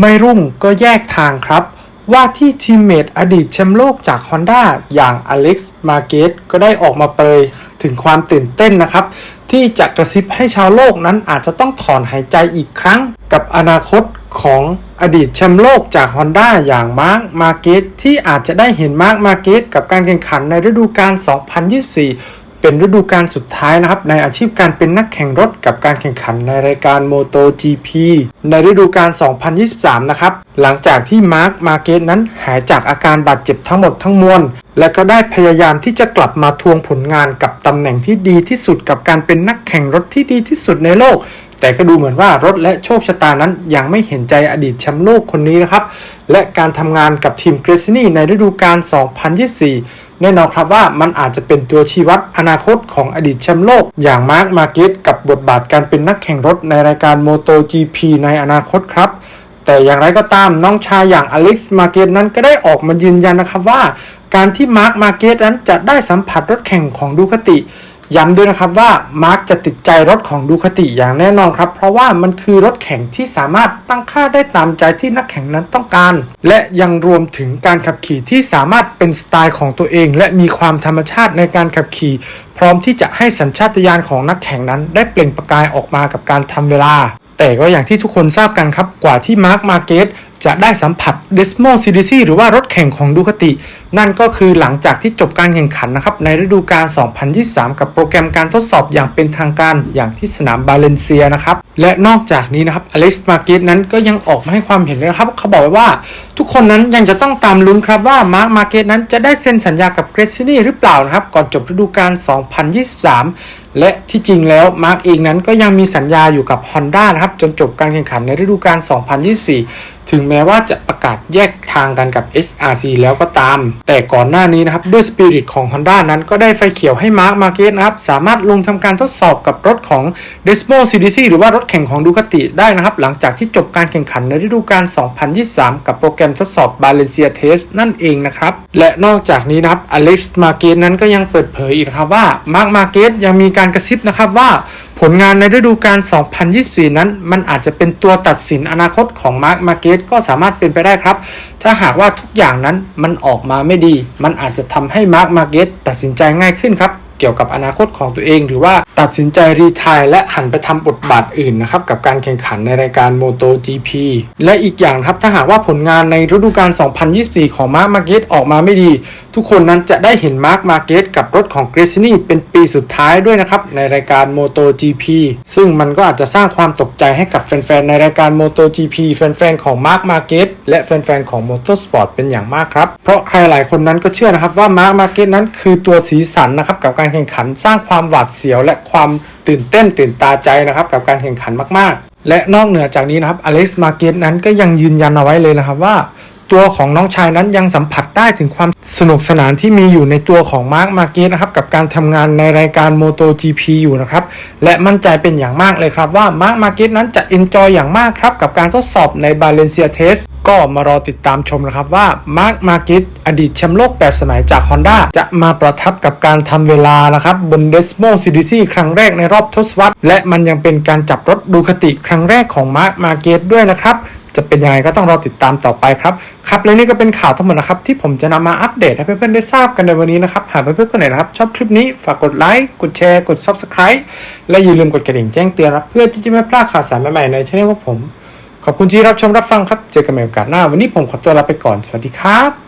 ไม่รุ่งก็แยกทางครับ ว่าที่ทีมเมทอดีตแชมป์โลกจาก Honda อย่างอเล็กซ์มาเกตก็ได้ออกมาเปรยถึงความตื่นเต้นนะครับ ที่จะกระซิบให้ชาวโลกนั้นอาจจะต้องถอนหายใจอีกครั้ง กับอนาคตของอดีตแชมป์โลกจาก Honda อย่างมาร์คมาเกตที่อาจจะได้เห็นมาร์คมาเกตกับการแข่งขันในฤดูกาล2024 เป็นฤดูกาลสุดท้ายนะครับ ในอาชีพการเป็นนักแข่งรถกับการแข่งขันในรายการ MotoGP ในฤดูกาล 2023 นะครับ หลังจากที่มาร์คมาเกตนั้นหายจากอาการบาดเจ็บทั้งหมดทั้งมวลและก็ได้พยายามที่จะกลับมาทวงผลงานกับตำแหน่งที่ดีที่สุดกับการเป็นนักแข่งรถที่ดีที่สุดในโลก แต่ก็ดูเหมือนว่ารถและโชคชะตานั้นยังไม่เห็นใจอดีตแชมป์โลกคนนี้นะครับ และการทำงานกับทีมเกรซินี่ในฤดูกาล 2024 แน่นอนครับว่ามันอาจจะเป็นตัวชี้วัดอนาคตของอดีตแชมป์โลก อย่างมาร์คมาเกตกับบทบาทการเป็นนักแข่งรถในรายการโมโต GP ในอนาคตครับแต่อย่างไรก็ตามน้องชายอย่างอเล็กซ์มาเกตนั้นก็ได้ออกมายืนยันนะครับว่า การที่มาร์คมาเกตนั้นจะได้สัมผัสรถแข่งของดูคติ ย้ำด้วยนะครับว่ามาร์คจะติดใจรถของดูคติอย่างแน่นอนครับ เพราะว่ามันคือรถแข่งที่สามารถตั้งค่าได้ตามใจที่นักแข่งนั้นต้องการ และยังรวมถึงการขับขี่ที่สามารถเป็นสไตล์ของตัวเอง และมีความธรรมชาติในการขับขี่ พร้อมที่จะให้สัญชาตญาณของนักแข่งนั้น ได้เปล่งประกายออกมากับการทำเวลา แต่ก็อย่างที่ทุกคนทราบกันครับกว่าที่มาร์คมาเกตจะได้สัมผัส Desmo CDC หรือว่ารถแข่งของดูคติ นั่นก็คือหลังจากที่จบการแข่งขันนะครับ ในฤดูกาล 2023 กับโปรแกรมการทดสอบอย่างเป็นทางการอย่างที่สนามบาเลนเซียนะครับ และนอกจากนี้นะครับอเล็กซ์มาเกตนั้นก็ยังออกมาให้ความเห็นนะครับ เขาบอกว่าทุกคนนั้นยังจะต้องตามลุ้นครับว่ามาร์คมาเกตนั้นจะได้เซ็นสัญญากับเกรซินี่หรือเปล่านะครับ ก่อนจบฤดูกาล 2023และที่จริงแล้วมาร์กเองนั้นก็ยังมีสัญญาอยู่กับ Honda นะครับ จนจบการแข่งขันในฤดูกาล 2024 ถึงแม้ว่าจะประกาศแยกทางกันกับ HRC แล้วก็ตาม แต่ก่อนหน้านี้นะครับด้วยสปิริตของ Honda นั้นก็ได้ไฟเขียวให้มาร์กมาเกตนะครับ สามารถลงทำการทดสอบกับรถของ Desmo CDC หรือว่ารถแข่งของดูคติได้นะครับ หลังจากที่จบการแข่งขันในฤดูกาล 2023 กับโปรแกรมทดสอบ Valencia Test นั่นเองนะครับ และนอกจากนี้นะครับอเล็กซ์มาเกตนั้นก็ยังเปิดเผยอีกครับว่ามาร์กมาเกตยังมีการกระซิบนะครับว่าผลงานในฤดูกาล 2024 นั้น มันอาจจะเป็นตัวตัดสินอนาคตของมาร์คมาเกตก็สามารถเป็นไปได้ครับ ถ้าหากว่าทุกอย่างนั้นมันออกมาไม่ดี มันอาจจะทำให้มาร์คมาเกตตัดสินใจง่ายขึ้นครับ เกี่ยวกับอนาคตของตัวเอง หรือว่าตัดสินใจรีทายและหันไปทำบทบาทอื่นนะครับกับการแข่งขันในรายการ MotoGP และอีกอย่างครับถ้าหากว่าผลงานในฤดูกาล 2024 ของมาร์ m มาเกตออกมาไม่ดี ทุกคนนั้นจะได้เห็นมาร์ m มาเกตกับรถของเกรซินีเป็นปีสุดท้ายด้วยนะครับในรายการ MotoGP ซึ่งมันก็อาจจะสร้างความตกใจให้กับแฟนๆในรายการ MotoGP แฟนๆของมาร์ m มาเกตและแฟนๆของ Motorsport เป็นอย่างมากครับเพราะใครหลายคนนั้นก็เชื่อนะครับว่ามาร์ m มาเกตนั้นคือตัวสีสันนะครับกับการแข่งขันสร้างความหวาดเสียว และความตื่นเต้นตื่นตาใจนะครับกับการแข่งขันมากๆ และนอกเหนือจากนี้นะครับอเล็กซ์มาเกตนั้นก็ยังยืนยันเอาไว้เลยนะครับว่า ตัวของน้องชายนั้นยังสัมผัสได้ถึงความสนุกสนานที่มีอยู่ในตัวของมาร์คมาเกตนะครับกับการทำงานในรายการ MotoGP อยู่นะครับและมั่นใจเป็นอย่างมากเลยครับว่ามาร์คมาเกตนั้นจะ enjoy อย่างมากครับกับการทดสอบใน Valencia Test ก็มารอติดตามชมนะครับว่ามาร์คมาเกตอดีตแชมป์โลก 8 สมัยจาก Honda จะมาประทับกับการทำเวลานะครับบน Desmo CDC ครั้งแรกในรอบทศวรรษ และมันยังเป็นการจับรถดูคติครั้งแรกของมาร์คมาเกตด้วยนะครับจะเป็นยังไงก็ต้องรอติดตามต่อไปครับ ครับ และนี่ก็เป็นข่าวทั้งหมดนะครับ ที่ผมจะนำมาอัปเดตให้เพื่อนๆได้ทราบกันในวันนี้นะครับ หากเพื่อนๆคนไหนนะครับ ชอบคลิปนี้ฝากกดไลค์กดแชร์กด Subscribe และอย่าลืมกดกระดิ่งแจ้งเตือนครับเพื่อที่จะไม่พลาดข่าวสารใหม่ๆในช่องของผม ขอบคุณที่รับชมรับฟังครับ เจอกันใหม่โอกาสหน้า วันนี้ผมขอตัวลาไปก่อน สวัสดีครับ